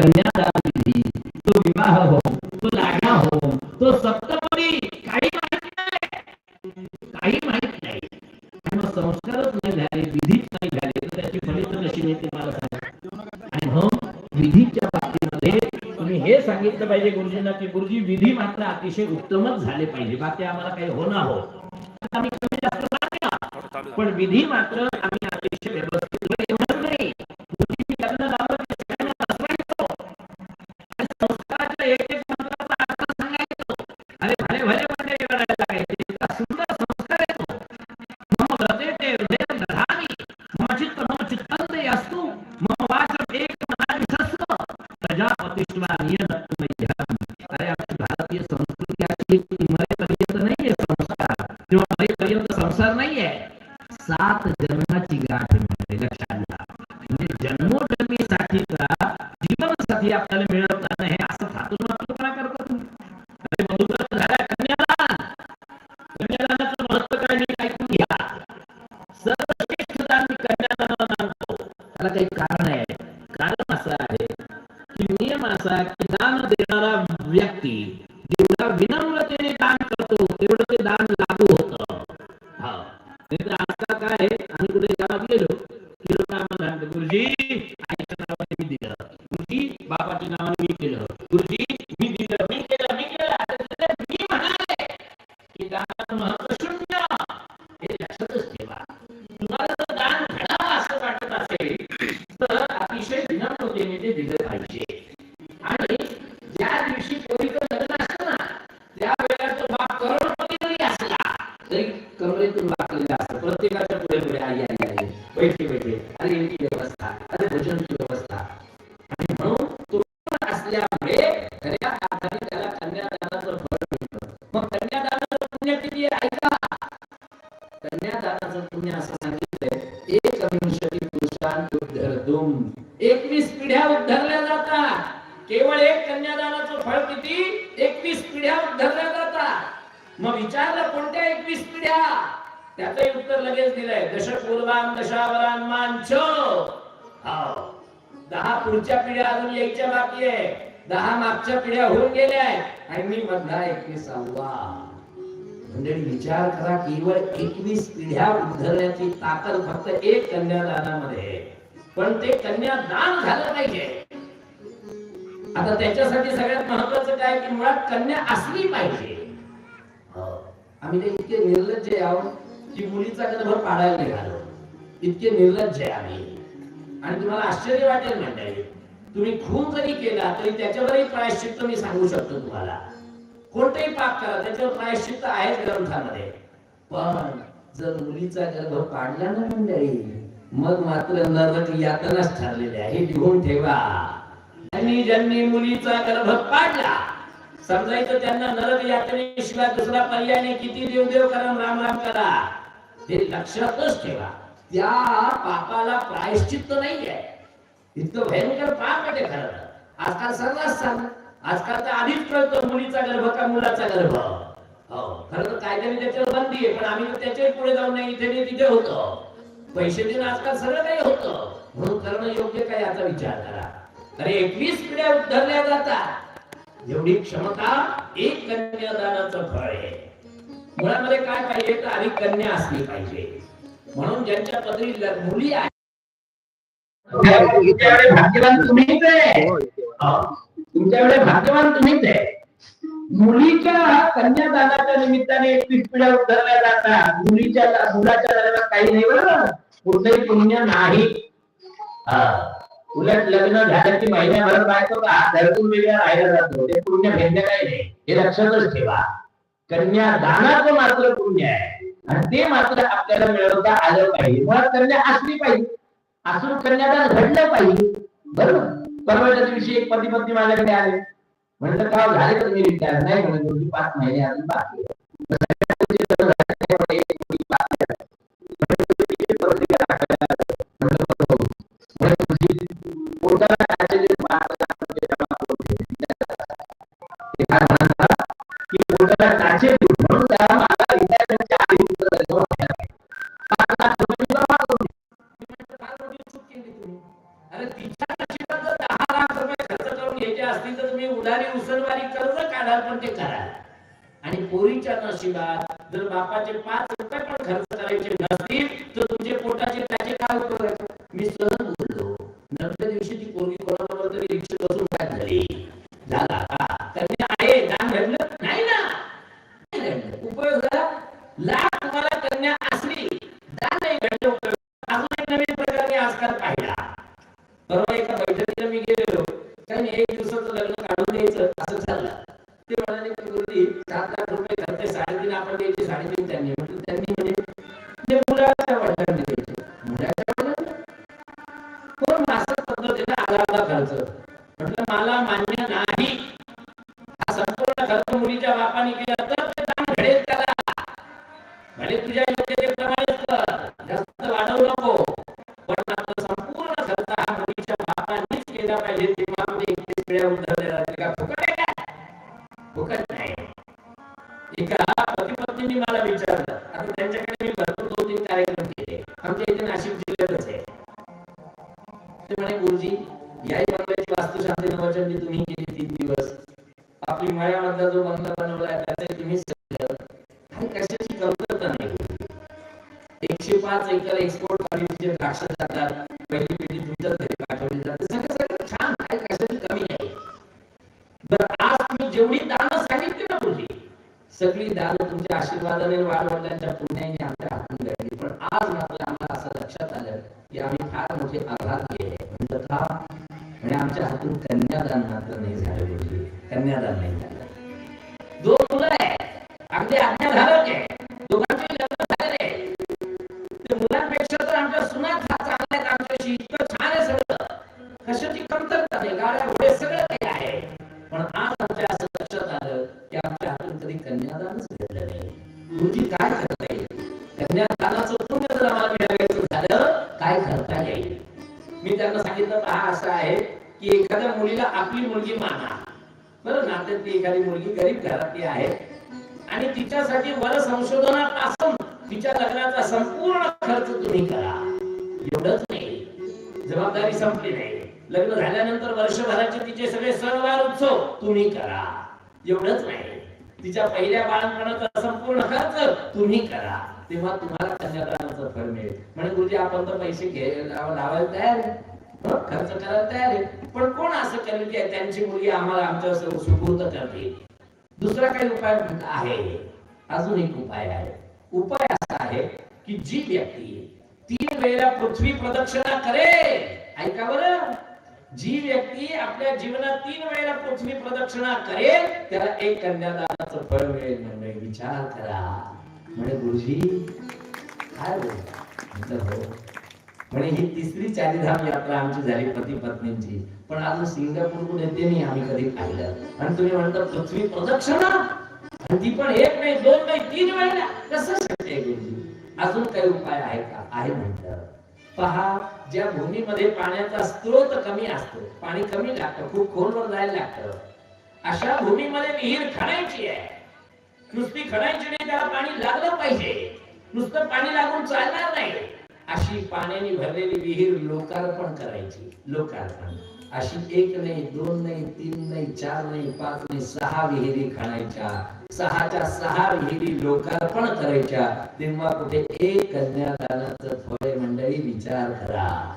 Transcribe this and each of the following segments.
कन्यादान विधी तो विवाह होम तो लाडा होम तो सप्तपदी काही माहीत नाही काही माहीत नाही आणि मग संस्कारच नाही झाले विधीच नाही झाले तर त्याची फलित कशी मिळते मला सांगा आणि म्हणून विधीच्या बाबतीमध्ये तुम्ही हे सांगितलं पाहिजे गुरुजींना की गुरुजी विधी मात्र अतिशय उत्तमच झाले पाहिजे बाकी आम्हाला काही होणार हो आम्ही कमी जास्त पण विधी मात्र आईच्या नावाने मी दिलं. गुरुजी बाबाच्या नावाने मी केलं गुरुजी मी मी पिढ्या उद्धरल्या जातात. केवळ एक कन्यादानाचं फळ किती? एकवीस पिढ्या उद्धरल्या जातात. मग विचारलं कोणत्या एकवीस पिढ्या? त्याचंही उत्तर लगेच दिलंय. दशपूर्वान दशावरान मांच दहा पुढच्या पिढ्या अजून यायच्या बाकी आहे. दहा मागच्या पिढ्या होऊन गेल्या आहेत. आणि मी मधला एकवीसावा. मंडळी विचार करा केवळ एकवीस पिढ्या उद्धरण्याची ताकद फक्त एक कन्यादानामध्ये आहे. पण ते कन्यादान झालं पाहिजे. आता त्याच्यासाठी सगळ्यात महत्वाचं काय की मुळात कन्या असली पाहिजे. हो. आम्ही ते इतके निर्लज्ज आहोत की मुलीचा गर्भ पाडायला निघालो. इतके निर्लज्ज आहे आम्ही. आणि तुम्हाला आश्चर्य वाटेल म्हणताय तुम्ही खून जरी केला तरी त्याच्यावरही प्रायश्चित्त मी सांगू शकतो तुम्हाला. कोणतेही पाप करा त्याच्यावर प्रायश्चित्त आहेच ग्रंथामध्ये. पण जर मुलीचा गर्भ पाडला ना मंडळी मग मात्र नरक यातनाच ठरलेले आहे. लिहून ठेवा. त्यांनी ज्यांनी मुलीचा गर्भ पाडला समजायचं त्यांना नरक यातनेशिवाय दुसरा पर्याय किती देवदेव करा राम राम करा. हे लक्षातच ठेवा. त्या पापाला प्रायश्चित्त नाहीये. इतकं भयंकर पाप आहे खरं. आजकाल सर्वांच सांग. आजकाल तर आधीच कळतं मुलीचा गर्भ का मुलाचा गर्भ? हो खरं तर कायद्याने त्याच्यावर बंदी आहे. पण आम्ही त्याच्याही पुढे जाऊन नाही इथे तिथे होतो. पैसे देऊन आजकाल सगळं काही होतं. म्हणून करणं योग्य काय याचा विचार करा. अरे एकवीस पिढ्या उद्धरल्या जातात. एवढी क्षमता एक कन्यादानाचं फळ आहे. मुळामध्ये काय पाहिजे तर आधी कन्या असली पाहिजे. म्हणून ज्यांच्या पदरी मुली आहेत. तुमच्याकडे भाग्यवान तुम्हीच आहे. हो. तुमच्याकडे भाग्यवान तुम्हीच आहे. मुलीच्या कन्यादानाच्या निमित्ताने एकवीस पिढ्या उद्धरल्या जातात. मुलीच्या मुलाच्या दरम्यान काही नाही बरं कुठलंही पुण्य नाही. उलट लग्न झालं की महिन्याभरात बायको का? घरातून वेगळ्या राहायला जातो. ते पुण्य भेटणे काही नाही. हे लक्षातच ठेवा. कन्यादानाचं मात्र पुण्य आहे. आणि ते मात्र आपल्याला मिळवता आलं पाहिजे. मुळात कन्या असली पाहिजे. असून कन्यादान घडलं पाहिजे. बरोबर? परवाच्या दिवशी एक पती पत्नी माझ्याकडे आले. म्हणलं का झाले तर मी विचार नाही म्हणत पाच महिने अजून बाकी एका पती पत्नींनी मला विचारलं आता त्यांच्याकडे आहेत अगदी आज्ञाधारक आहे दोघांचे लग्न झालेले ते मुलांपेक्षा तर आमच्या सुना फार चांगल्या आहेत आमच्याशी इतकं छान आहे सगळं. कशाची कमतरता नाही गाड्या घोडे सगळं काही आहे. पण आज आमच्या असं लक्षात आलं की आमच्या हातून कधी कन्यादानच घडलं नाही. गुरुजी काय करता येईल? कन्यादानाचं पुण्य जर आम्हाला मिळवायचं झालं काय करता येईल? मी त्यांना सांगितलं पहा असं आहे की एखाद्या मुलीला आपली मुलगी माना. बरं नात्यातली एखादी मुलगी गरीब घरातली आहे आणि तिच्यासाठी वर संशोधनापासून तिच्या लग्नाचा संपूर्ण खर्च तुम्ही करा. एवढंच नाही. जबाबदारी संपली नाही. लग्न झाल्यानंतर वर्षभराचे तिचे सगळे सणवार उत्सव तुम्ही करा. एवढंच नाही. तिच्या पहिल्या बाळंपणाचा संपूर्ण खर्च तुम्ही करा. तेव्हा तुम्हाला कन्यादानाचं फळ मिळेल. म्हणजे गुरुजी आपण तर पैसे घे लावायला तयार आहे. खर्च करायला तयार आहे. पण कोण असं करेल की त्यांची मुलगी आम्हाला आमच्या सुपूर्द करते दुसरा काही उपाय म्हणजे आहे. अजून एक उपाय आहे. उपाय असा आहे की जी व्यक्ती तीन वेळा पृथ्वी प्रदक्षिणा करेल. ऐका बर. जी व्यक्ती आपल्या जीवनात तीन वेळा पृथ्वी प्रदक्षिणा करेल त्याला एक कन्यादानाचं फळ मिळेल म्हणजे विचार करा. म्हणे गुरुजी काय बोलता? हो. म्हणजे ही तिसरी चारीधाम यात्रा आमची झाली पती पत्नींची. पण अजून सिंगापूरकडून येते नाही आम्ही कधी पाहिलं. आणि तुम्ही म्हणता पृथ्वी प्रदक्षिणा? आणि ती पण एक नाही दोन नाही तीन वेळेला कसं शक्य आहे गुरुजी? अजून काही उपाय आहे का? आहे म्हटलं पहा ज्या भूमीमध्ये पाण्याचा स्त्रोत कमी असतो पाणी कमी लागतं खूप खोलवर जायला लागतं. अशा भूमीमध्ये विहीर खणायची आहे. नुसती खणायची नाही त्याला पाणी लागलं पाहिजे. नुसतं पाणी लागून चालणार नाही. अशी पाण्याने भरलेली विहीर लोकार्पण करायची लोकार्पण. अशी एक नाही दोन नाही तीन नाही चार नाही पाच नाही सहा विहिरी खणायच्या. सहाच्या सहा विहिरी लोकार्पण करायच्या. तेव्हा कुठे एक कन्यादानाचं फळ मंडळी विचार करा.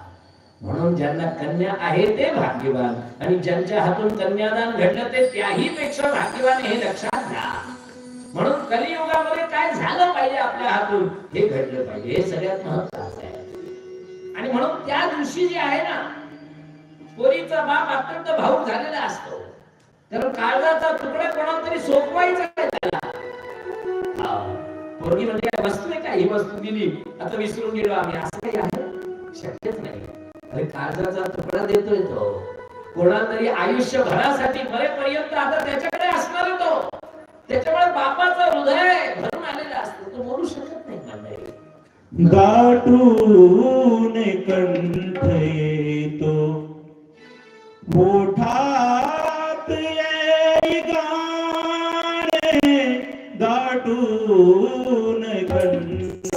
म्हणून ज्यांना कन्या आहे ते भाग्यवान. आणि ज्यांच्या हातून कन्यादान घडलं ते त्याही पेक्षा भाग्यवान हे लक्षात घ्या. म्हणून कलियुगामध्ये काय झालं पाहिजे आपल्या हातून? हे घडलं पाहिजे. हे सगळ्यात महत्वाचं आहे. आणि म्हणून त्या दिवशी जे आहे ना पोरीचा बाप अत्यंत भाऊ झालेला असतो. कारण काळजाचा तुकडा कोणाला तरी सोपवायचा त्याला. पोरगी म्हणजे काय वस्तू आहे का? ही वस्तू दिली. आता विसरून गेलो आम्ही. असं काही आहे? शक्यच नाही. अरे काळजाचा तुकडा देतोय तो. कोणाला तरी आयुष्यभरासाठी मरेपर्यंत आता त्याच्याकडे असणार तो. त्याच्यामुळे बापाचं हृदय भरून आलेलं असतं. तो बोलू शकत नाही मंडळी दाटून कंठ येतो. मोठात गाणे दाटून कंठ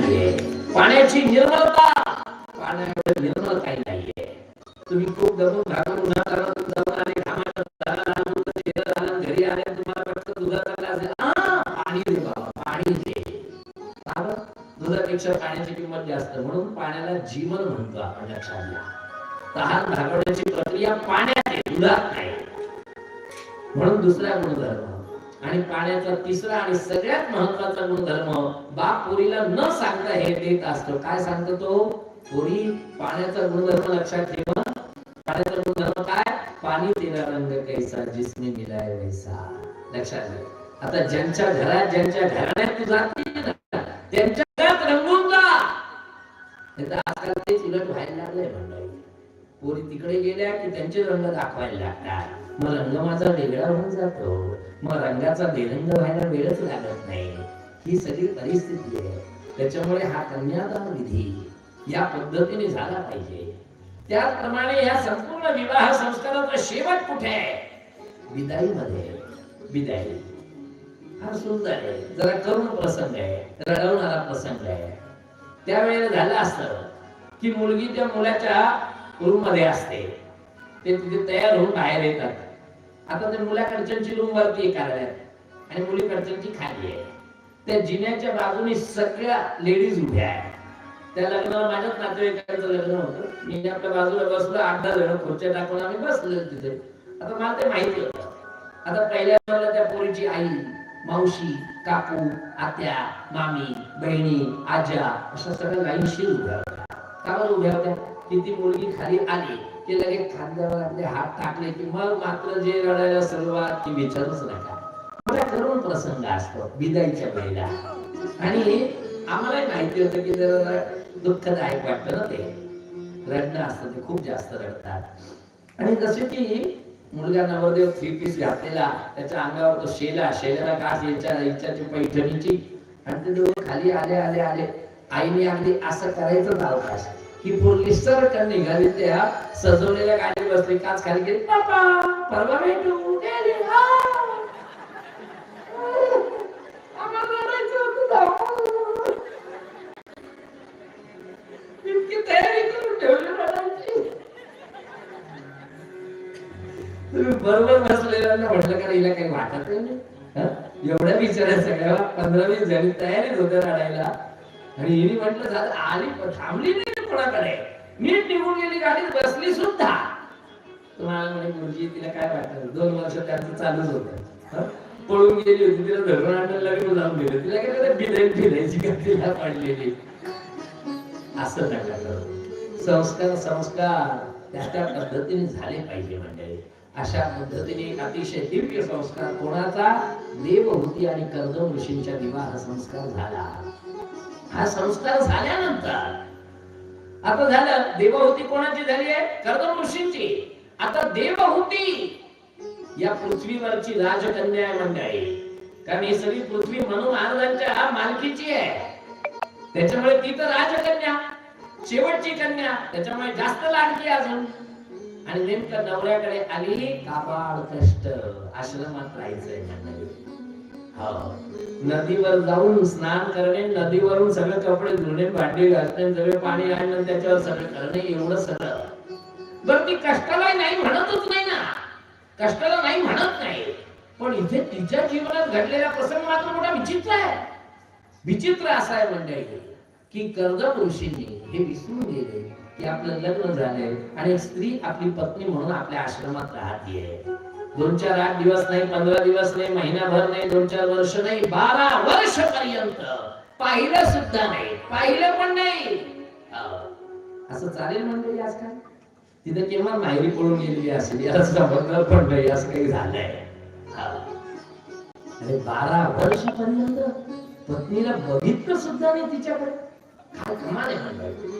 नाहीये. पाण्याची निर्मलता पाण्यामध्ये निर्मल काही नाहीये. तुम्ही खूप दमून घालून जाऊन आले घरी आले तुम्हाला वाटतं दुधाचा ग्लास पाणी दे बाबा पाणी दे. दुधापेक्षा पाण्याची किंमत जास्त. म्हणून पाण्याला जीवन म्हणतो आपण लक्षात घ्या. तहान भागवण्याची प्रक्रिया पाण्यात आहे दुधात नाही. म्हणून दुसरा गुणधर्म आणि पाण्याचा तिसरा आणि सगळ्यात महत्त्वाचा गुणधर्म बाप पोरीला न सांगता हे देत असतो. काय सांगतो तो? पुरी पाण्याचा गुणधर्म लक्षात ठेवा. पाण्याचा गुणधर्म काय? पाणी तेरा रंग कैसा जिसने मिलाय वैसा. लक्षात घ्या आता ज्यांच्या घरात ज्यांच्या घराण्यात तू जाते ना त्यांच्या घरात रंगून जा. नाही तर आजकाल तेच उलट व्हायला लागलंय म्हणलं पोरी तिकडे गेल्या की त्यांचे रंग दाखवायला लागतात. मग रंग माझा वेगळा होऊन जातो. मग रंगाचा बेरंग व्हायला वेळच लागत नाही. ही सगळी परिस्थिती आहे. त्याच्यामुळे हा कन्यादान विधी या पद्धतीने झाला पाहिजे. त्याचप्रमाणे या संपूर्ण विवाह संस्काराचा शेवट कुठे आहे? विदाईमध्ये. विदाई. हा सुंदर आहे. जरा करुण प्रसंग आहे. रडवणारा प्रसंग आहे. त्यावेळेला झालं असतं की मुलगी त्या मुलाच्या रूममध्ये असते. ते तिथे तयार होऊन बाहेर येतात. आता ते मुलाकडच्यांची रूम वरती आहे कार्यालयात आणि मुलीकडच्यांची खाली आहे. त्या जिन्याच्या बाजूने सगळ्या लेडीज उभ्या आहेत. त्या लग्नाला माझ्याच नातेवाईकांचं लग्न होतं. मी आपल्या बाजूला बसलो आठ दहा जण खुर्च्या टाकून आम्ही बसलो तिथे. आता मला ते माहिती होतं. आता पहिल्या मला त्या पोरीची आई मावशी काकू आत्या मामी बहिणी आजा अशा सगळ्या लाईनशीर उभ्या होत्या. का उभ्या होत्या? की ती मुलगी खाली आली की लगेच खांद्यावर आपले हात टाकले की मग मात्र जे रडायला सुरुवात ती विचारूच नका. मोठा करून प्रसंग असतो विदाईच्या वेळेला. आणि आम्हाला माहिती होतं की जरा दुःखदायक वाटतं ना ते. रडणं असतं ते खूप जास्त रडतात. आणि जसे की मुलगा नवरदेव थ्री पीस घातलेला त्याच्या अंगावर तो शेला शेल्याला कास यांच्या इच्छाची पैठणीची. आणि ते खाली आले आले आले. आईने अगदी असं करायचं अवकाश ही पोरगी सरकन निघाली त्या सजवलेल्या गाडी बसली काच खाली गेली पापा परवा भेटू इतकी तयारी करून ठेवली तुम्ही बरोबर बसलेल्यांना म्हटलं का हिला काही वाटत नाही. एवढ्या बिचाऱ्या सगळ्या पंधरा वीस जणी तयारीत होत्या रडायला. आणि हिने म्हटलं झालं आली थांबली नाही. कोणाकडे? मी निघून गेली गाडीत बसली सुद्धा. तुम्हाला म्हणे मुलगी तिला काय वाटत दोन वर्ष त्यांचं चालूच होत. पळून गेली होती तिला धरून आणलं लग्न जाऊन गेलं तिला काय बिदाई फिरायची का तिला पडलेली. असं नका संस्कार संस्कार. त्या त्या पद्धतीने झाले पाहिजे मंडळी. अशा पद्धतीने एक अतिशय दिव्य संस्कार. कोणाचा? देवभूती आणि कर्दम ऋषींच्या विवाह संस्कार झाला. हा संस्कार झाल्यानंतर आता झालं देवहूती कोणाची झाली आहे? कर्दम ऋषींची. आता देवहूती या पृथ्वीवरची राजकन्या आहे मंडळी. कारण ही सगळी पृथ्वी म्हणून महाराजांच्या मालकीची आहे. त्याच्यामुळे ती तर राजकन्या शेवटची कन्या त्याच्यामुळे जास्त लाडकी अजून. आणि नेमकं नवऱ्याकडे आली काबाड कष्ट आश्रमात राहायचंय हो. नदीवर जाऊन स्नान करणे नदीवरून सगळे कपडे धुणे भांडी घासणे सगळे पाणी आणणं त्याच्यावर सगळं करणे एवढं सगळं. बर ती कष्टाला नाही म्हणतच नाही ना. कष्टाला नाही म्हणत नाही. पण इथे तिच्या जीवनात घडलेला प्रसंग मात्र मोठा विचित्र आहे. विचित्र असा आहे म्हणजे की कर्दम ऋषींनी हे विसरून गेले की आपलं लग्न झालंय आणि स्त्री आपली पत्नी म्हणून आपल्या आश्रमात राहतीये. दोन चार आठ दिवस नाही पंधरा दिवस नाही महिनाभर नाही दोन चार वर्ष नाही बारा वर्ष पर्यंत. पाहिलं सुद्धा नाही पाहिलं पण नाही. हो. असं चालेल मंडळी आजकाल तिथे केव्हा माहिती पळून गेलेली असेल याला समजलं पण नाही असं काही झालंय. हो. अरे बारा वर्षापर्यंत पत्नीला बघितलं सुद्धा नाही तिच्याकडे. काय कमाल आहे मंडळी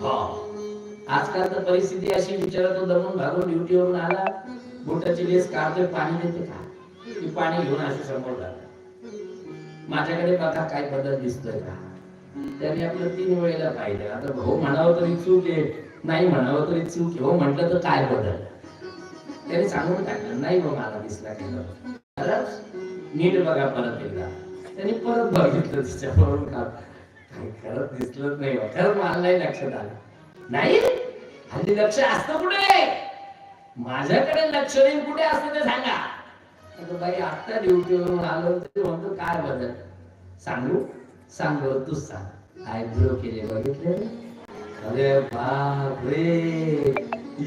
हो. आजकाल तर परिस्थिती अशी विचारतो दमून भागून ड्युटीवरून आला. बोटाची लेस काढतोय पाणी देते का? ती पाणी घेऊन असे समोर जात. माझ्याकडे बघा काय बदल दिसतोय का? त्याने आपलं तीन वेळेला पाहिजे आता भाऊ म्हणावं तरी चूक आहे. नाही म्हणावं तरी चूक हो म्हटलं तर काय बदल? त्याने सांगून टाकलं. नाही बघ मला दिसला खरंच नीट बघा परत एकदा. त्यांनी परत बघितलं तिच्यावरून का? खरंच दिसलंच नाही. खरंच मला नाही लक्षात आलं. नाही? हल्ली लक्ष असतं कुठे? माझ्याकडे लक्ष नाही कुठे असतं ते सांगा. आता बाई आता ड्युटीवरून आलो ते म्हणतो काय बदल. सांगू? सांग तूच सांग. आयब्रो केले बघितले? अरे बाप रे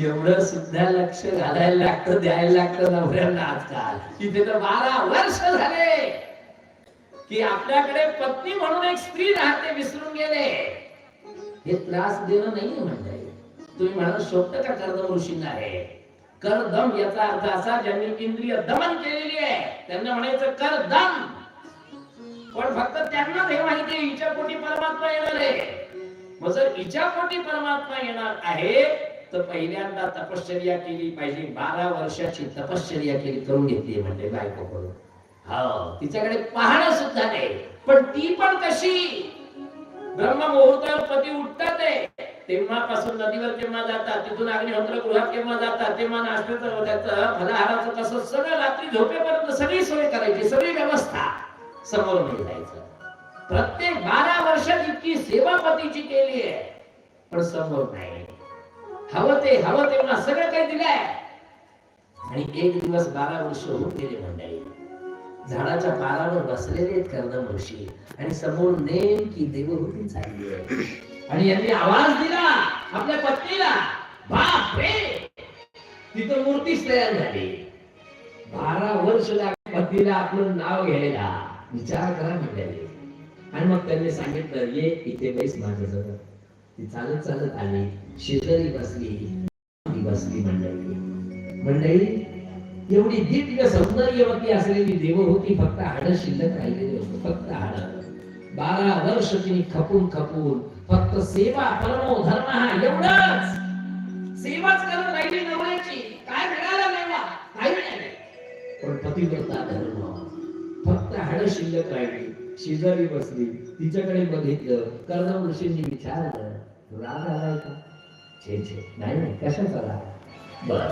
एवढं सुद्धा लक्ष घालायला लागतं द्यायला लागतं नवऱ्यांना आजकाल. इथे तर बारा वर्ष झाले की आपल्याकडे पत्नी म्हणून एक स्त्री राहते विसरून गेले. हे त्रास देणं नाहीये म्हणताय. तुम्ही म्हणाल शोभत का कर्दम ऋषींना आहे करदम याचा अर्थ असा ज्यांनी इंद्रिय दमन केलेली आहे त्यांना म्हणायचं कर दम पण फक्त त्यांना हे माहिती आहे हिच्या पोटी परमात्मा येणार आहे. मग जर हिच्या पोटी परमात्मा येणार आहे तर पहिल्यांदा तपश्चर्या केली पाहिजे. बारा वर्षाची तपश्चर्या केली करून घेतली म्हणजे बायको करून. हो, तिच्याकडे पाहणं सुद्धा नाही. पण ती पण कशी? ब्रह्म मुहूर्तावर पती उठतात आहे. तेव्हापासून नदीवर केव्हा जातात तिथून अग्निहोत्र गृहात केव्हा जातात तेव्हा नाश्त्याचं त्याचं फलाहाराचं कसं सगळं रात्री झोपेपर्यंत सगळी सोय करायची सगळी व्यवस्था समोर नाही जायचं. प्रत्येक बारा वर्षात इतकी सेवा पतीची केली आहे पण समोर नाही. हवं ते हवं तेव्हा सगळं काही दिलंय. आणि एक दिवस बारा वर्ष होऊन गेले मंडळी. झाडाच्या पारावर बसलेले आहेत कर्दम ऋषी आणि समोर नेमकी देवभूती चालली आहे. आणि यांनी आवाज दिला आपल्या पत्नीला बाप रे तिथं मूर्तीच तयार झाली. बारा वर्ष लागले पत्नीला आपलं नाव घ्यायला. विचार करा मंडळी आणि मग त्यांनी सांगितलं ये इथे बैस माझ्याजवळ. ती चालत चालत आली. शेजारी बसली. ती बसली मंडळी. मंडळी एवढी दिव्य सौंदर्यवती असलेली देवहूती फक्त हाड शिल्लक राहिलेली होती फक्त हाड. बारा वर्ष तिने खपून खपून फक्त सेवा परमो धर्म हा एवढंच. सेवाच करत राहिली नवऱ्याची. काय मिळाला नवरा काही नाही. पण पतिव्रता धर्म. फक्त हाड शिल्लक राहिली. शेजारी बसली. तिच्याकडे बघितलं. कर्णम ऋषींनी विचारलं राग आलाय का? छे छे. नाही नाही. कशाचा राग? बर.